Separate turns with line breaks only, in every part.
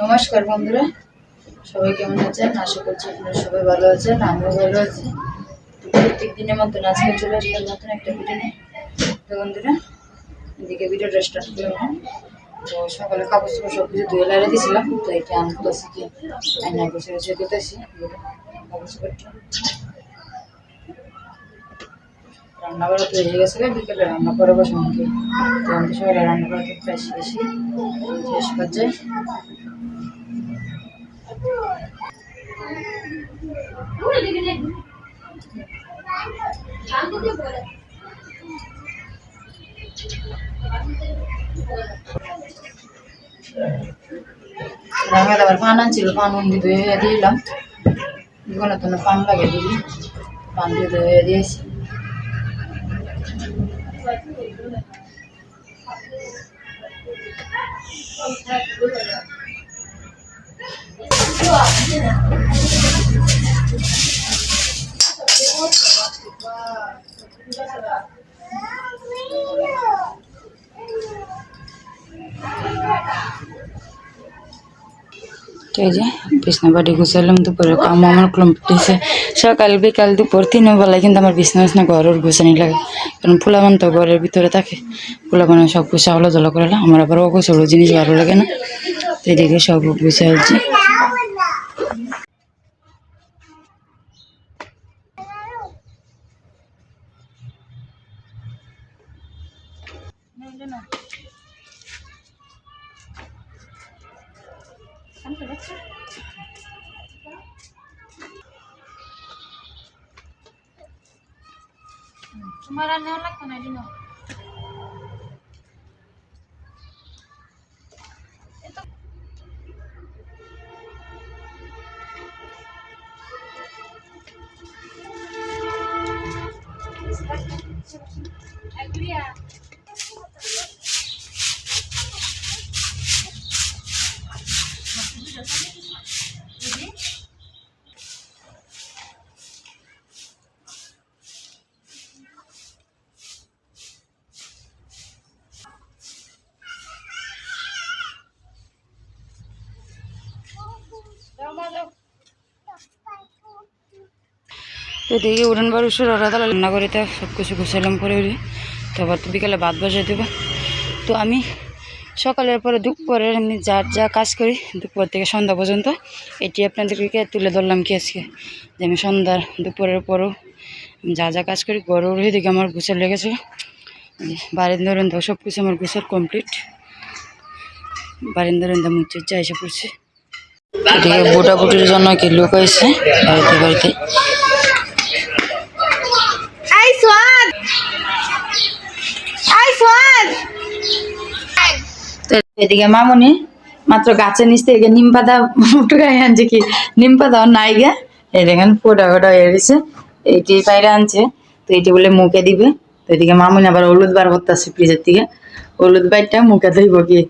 নমস্কার বন্ধুরা, সবাই কেমন আছেন? আশা করছি আপনারা সবাই ভালো আছেন, আমিও ভালো আছি। প্রত্যেক দিনের মতন আজকে চলে আসলাম নতুন একটা ভিডিও নিয়ে। তো বন্ধুরা, এদিকে ভিডিওটা স্টার্ট করলাম তো সকালে কাপড় চোপড় সব কিছু ধুয়ে লাগিয়ে দিয়েছিলাম, তো এটা আনতেছি কি আইনা বসে বসে দিতেছি কাপড় চোপড়টা রান্না করা তো হয়ে গেছে বিকেলে রান্না করে বসে মুখে তো আমাদের সবাই রান্না করা তো প্রায় শেষই শেষ পর্যায়ে। রাঙা আবার পান আনছিল, পান উন্দি ধুয়ে দিলাম। এগুলো তো পান লাগে দিবি পান দিয়ে ধুয়ে দিয়েছি। এই যে বিছনা বাড়ি গুছালাম দুপুরে কাম আমার কমপ্লিট হয়েছে সকাল, বিকাল, দুপুর তিন বেলায় কিন্তু আমার বিছনা বিছনা ঘরের গুছানি লাগে। কারণ ফুলাবান তো ঘরের ভিতরে থাকে। ফুলাবান সব গুছা হলো জল করে আমার আবার ও গোছালো জিনিস ভালো লাগে না। তো এদিকে সব গুছাইছি
তোমার আর নেওয়া লাগতো না দিন
তো এদিকে উড়ান বার উসুর ওরা তাহলে রান্না করে তো সব কিছু গুছাইলাম করে উড়ি তারপর তো বিকালে ভাত বসাই দেবো। তো আমি সকালের পরে দুপুরে এমনি যা যা কাজ করি, দুপুর থেকে সন্ধ্যা পর্যন্ত, এটি আপনাদেরকে তুলে ধরলাম কি আজকে। যে আমি সন্ধ্যার দুপুরের পরও যা যা কাজ করি, গরু উড়ে দিকে আমার গুছাল লেগেছে বারিন্দা রন্দা সব কিছু আমার গুছাল কমপ্লিট বারিন্দা রন্দা মুচ্ছে যা এসে পড়ছে। এদিকে বুটা বুটির জন্য কি লোক হয়েছে বাড়িতে বাড়িতে। এদিকে মামনি মাত্র গাছের নিচ থেকে নিম পাতা উঠে আনছে কি? নিম পাতা নাই গে। এই দেখেন ফোটা ফোটা হয়ে গেছে। এইটি বাইরে আনছে। তো এইটি বলে মুখে দিবে। তো এদিকে মামনি আবার হলুদ বার করতেছে ফ্রিজের থেকে। হলুদ বাইরটা মুখে ধইব কি?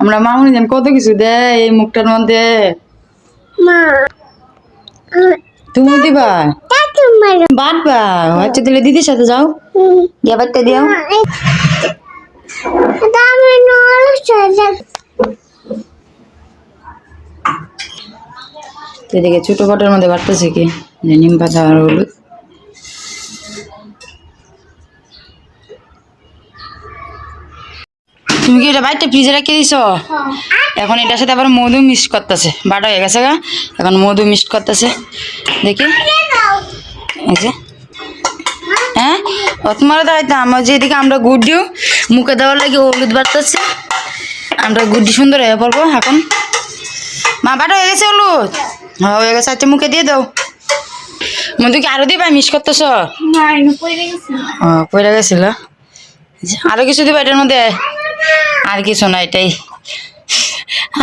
আমরা মামনি যেন কত কিছু দেয় এই মুখটার মধ্যে। তুমি দিবা? বাটবা। আচ্ছা তাহলে দিদির সাথে যাও। গিয়ে বাটটা দিও। এদিকে ছোট ফটোর মধ্যে বাড়তেছে কি? নিম পাতা আর হলুদ। তুমি কি এটা বাইরটা ফ্রিজে রেখে দিছো? এখন এটার সাথে আবার মধু মিক্স করতেছে। বাটা হয়ে গেছে গা। এখন মধু মিক্স করতেছে। দেখি। হ্যাঁ? ও তোমার দাঁড়াইতে আমার যে এদিকে আমরা গুড় দিও মুখে দেওয়ার লাগে হলুদ বাড়তেছে। আমরা গুড়ি সুন্দর হয়ে পড়ব এখন। মা বাটা হয়ে গেছে হলুদ? হ্যাঁ হয়ে গেছে আচ্ছা মুখে দিয়ে দাও। মধু কি আরও দিবা? মিস করতেছ?
পড়ে
পড়ে গেছিল। আরও কিছু দিবা এটার মধ্যে? আর কিছু না এটাই।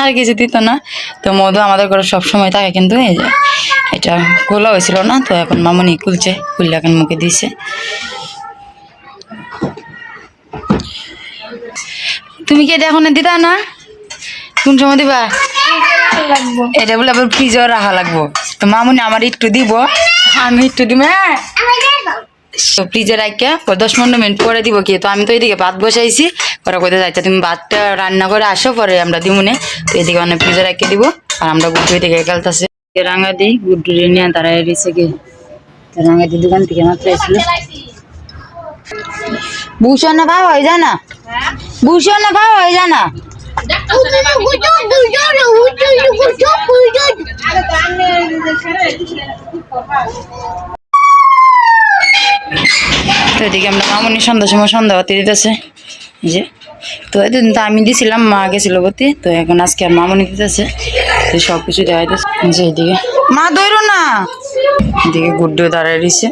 আর কিছু দিত না। তো মধু আমাদের ঘরে সবসময় থাকে কিন্তু এই যে এটা খোলা হয়েছিল না? তো এখন মামনি খুলছে খুললে এখন মুখে দিছে তুমি কি এটা এখন দিতা না? কোন সময় দিবা? এটা বলে আবার ফ্রিজেও রাখা লাগবো। তো মামুনি আমার একটু দিব। আমি একটু দিব হ্যাঁ? ফ্রিজে রাখিয়া পর দশ পনেরো মিনিট পরে দিব কি? তো আমি তো এদিকে ভাত বসাইছি। পরে কোথায় যাইতে, তুমি ভাতটা রান্না করে আসো, পরে আমরা দিমুনে। তো এদিকে অনেক ফ্রিজে রাখিয়ে দিব, আর আমরা গুড্ডু এদিকে খেলতেছে। রাঙা দিই গুড্ডু নিয়ে তারা এসে গিয়ে রাঙা দি দোকান থেকে মাত্র ভূষণ না ভাব হয়ে যায় না? ভূষণ না ভাব হয়ে যায় না তো এদিকে আমরা মামনি সন্ধ্যার সময় সন্ধ্যা বাতি দিতেছে যে তো তো আমি দিছিলাম মা গেছিল বতি তো এখন আজকে আর মামনি দিতেছে। তো সব কিছু দেওয়া দিতেছে যে এদিকে। মা দৌড়ো না। এদিকে গুড্ডু দাঁড়ায় দিছে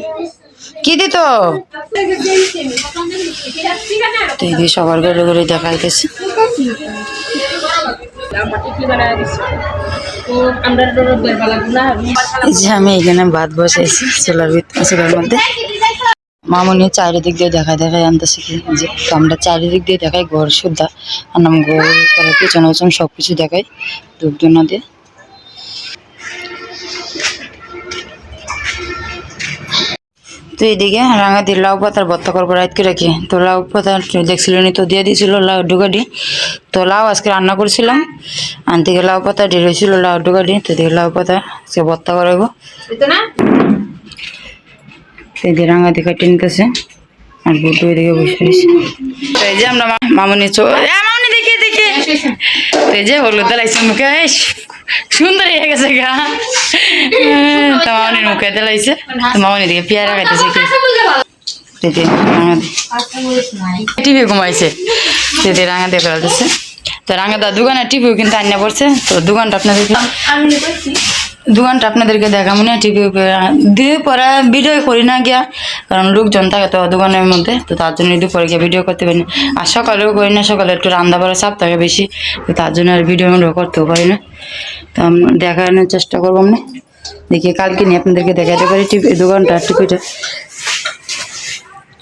কি দিত? তো সবার ঘরে ঘরে দেখাইতেছে। আমি এখানে ভাত বসাইছি চুলার ভিতরে চুলার মধ্যে। মামনি চারিদিক দিয়ে দেখায় দেখায় আনতেছে কি? যে আমরা চারিদিক দিয়ে দেখাই ঘর সুদ্ধা। আর নাম ঘর পিছনে পিছনে সব কিছু দেখাই ধূপ ধুনা দিয়ে। তো এইদিকে রাঙা দিয়ে লাউ পাতার ভর্তা করব রাতকে রাখি তো লাউ পাতা দেখছিল নি তো দিয়ে দিয়েছিল লাউ ডুগাডি তো লাউ আজকে রান্না করছিলাম। আর দিকে লাউ পাতা হয়েছিল লাউ ডুগাডি তো দিকে লাউ পাতা আজকে ভর্তা এই যে রাঙা দিয়ে কাটিয়ে নিতেছে। আর বুটু এদিকে বসে রয়েছে। তো এই যে আমরা মামনি চো মামনি দেখি দেখি। তো এই যে হলুদ লাইছে মুখে সুন্দর হয়ে গেছে গা। তো মামনির মুখে দিলাইছে তো মামনি দিকে পেয়ারা খাইতেছে কি? দিদি টিভি ঘুমাইছে। দিদি রাঙা দিয়ে ফেলতেছে। তো রাঙা দা দোকানে টিভিও কিন্তু আনিয়া পড়ছে। তো দোকানটা আপনাদেরকে দোকানটা আপনাদেরকে দেখাবো না টিভি দিয়ে পরে ভিডিও করি না গিয়া, কারণ লোকজন থাকে তো দোকানের মধ্যে, তো তার জন্য দুপুরে গিয়ে ভিডিও করতে পারি না। আর সকালেও করি না, সকালে একটু রান্না বাড়া চাপ থাকে বেশি, তো তার জন্য আর ভিডিও আমরা করতেও পারি না। তো দেখানোর চেষ্টা করব আমি দেখি কালকে নিয়ে আপনাদেরকে দেখাতে পারি টিভি দোকানটা টিভিটা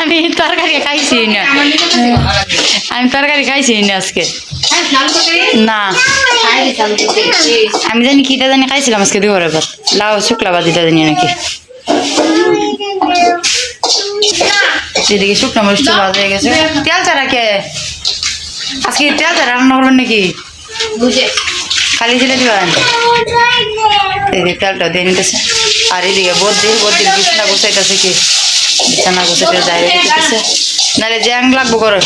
আমি তরকারি খাইছি না। আমি তরকারি খাইছি না আজকে। না। আমি জানি কিটা জানি খাইছিলাম আজকে দুপুরের পর লাউ, শুক্লা বাজিটা জানি নাকি। এদিকে শুকনো মরিচ তো বাজে গেছে। তেল ছাড়া কে? আজকে তেল ছাড়া রান্না করবেন নাকি? খালি দিলে দিবেন? এদিকে তেলটা দিয়ে নিতেছে। আর এদিকে বদ্দি বদ্দির বিছনা গুছাইতেছে কি? বিছানা গুছাইতে যাই রেখেছে নাহলে জ্যাং লাগবো করে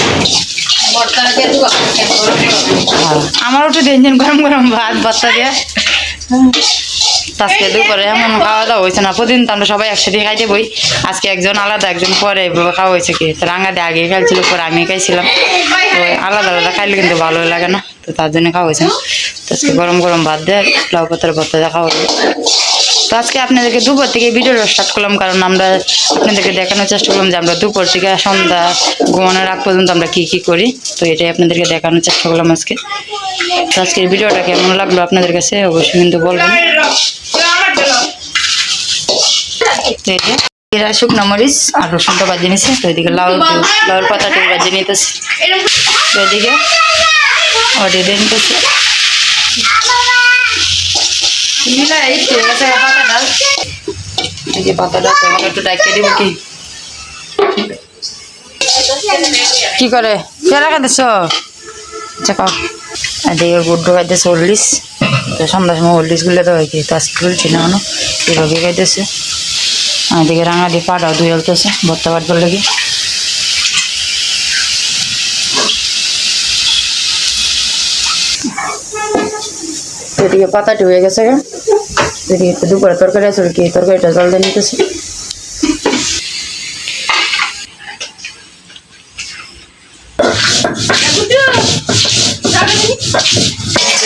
আমার একটু দিন গরম গরম ভাত বাচ্চা দিয়ে। আজকে দুপুরে এমন খাওয়া দাওয়া হয়েছে না, প্রতিদিন তো আমরা সবাই একসাথে খাইতে বই আজকে একজন আলাদা, একজন পরে খাওয়া হয়েছে কি? তো রাঙাতে আগে খাইছিল, পরে আমি খাইছিলাম। তো আলাদা আলাদা খাইলে কিন্তু ভালো লাগে না, তো তার জন্য খাওয়া হয়েছে। না তো আজকে গরম গরম ভাত দেয়, লাউ পাতার ভর্তা খাওয়া হবে তো আজকে আপনাদেরকে দুপুর থেকে ভিডিওটা স্টার্ট করলাম, কারণ আমরা আপনাদেরকে দেখানোর চেষ্টা করলাম যে আমরা দুপুর থেকে সন্ধ্যা ঘুমানোর আগ পর্যন্ত আমরা কী কী করি। তো এটাই আপনাদেরকে দেখানোর চেষ্টা করলাম আজকে। তো আজকের ভিডিওটা কেমন লাগল আপনাদের কাছে অবশ্যই কিন্তু বলবেন। শুকনো মরিচ আর রসুনটা বাজিয়ে নিছে, তো এদিকে লাউ লাউর পাতাটা বাজিয়ে নিতেছে। এদিকে দিয়ে নিতেছে। মিলা কি? করে? খাইতেছে? হরলিস তো সন্ধ্যার সময় হরলিসগুলো তো হয় কি তো আজকে খুলছি না কোনো এভাবে খাইতেছে এদিকে রাঙা দিয়ে পাটাও ধুয়ে হলতেছে ভর্তা বাটবার লেগে এদিকে পাতাটি হয়ে গেছে গা এদিকে একটু দুপুরে তরকারি আছে কি তরকারিটা জল দিয়ে নিতেছে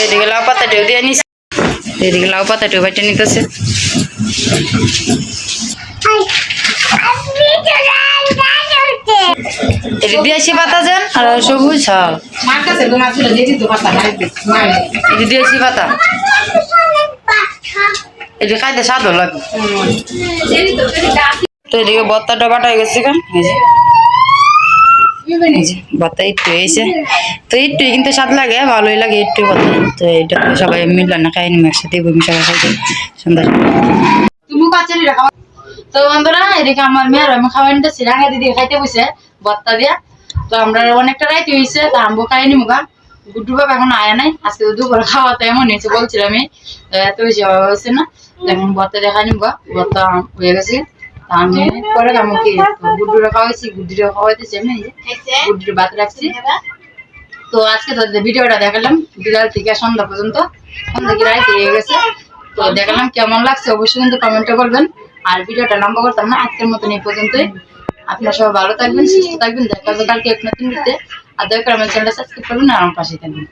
এদিকে লাউ পাতাটিও দিয়ে নিস এদিকে লাউ পাতাটিও বেটে নিতেছে এটা দিয়েছি পাতা যেন? আর সবুজ
তো পাতা
এটা দিয়েছি পাতা। এটা খাইতে স্বাদ লাগে তো এদিকে বত্তাটা বাটা হয়ে গেছে কেন? একটু হয়েছে। তো একটু কিন্তু স্বাদ লাগে ভালোই লাগে একটু তো এটা সবাই মিললে না খাই নিম একসাথে বমি সবাই খাইতে সুন্দর
তুমি কাছেলি রাখা।
তো বন্ধুরা এদিকে আমার মেয়ের আমি খাওয়াই নিতেছি। রাঙা দিদি খাইতে বসে বত্তা দিয়া। তো আমরা অনেকটা রাইতে হয়েছে তা আমবো খাইনি নিমু গা গুড্ডু বাবা এখন আয়া নাই আজকে তো দুপুরে খাওয়া তো এমন হয়েছে বলছিলাম আমি। এত বেশি হওয়া হয়েছে না। এখন বত্তা দেখা গা বত্তা হয়ে গেছে। আমি পরে কামো কি? গুড্ডুরা খাওয়াইছি গুড্ডুরা খাওয়াইতেছি আমি গুড্ডুর ভাত রাখছি। তো আজকে তো ভিডিওটা দেখালাম বিকাল থেকে সন্ধ্যা পর্যন্ত। সন্ধ্যা কি রাইতে হয়ে গেছে। তো দেখালাম কেমন লাগছে অবশ্যই কিন্তু কমেন্টে বলবেন। আর ভিডিওটা লম্বা করতাম না, আজকের মতন এই পর্যন্তই। আপনারা সবাই ভালো থাকবেন, সুস্থ থাকবেন, দেখা হবে কালকে এক নতুন ভিডিওতে। আর দয়া করে আমার চ্যানেলটা সাবস্ক্রাইব করবেন আর আমার পাশে থাকবেন।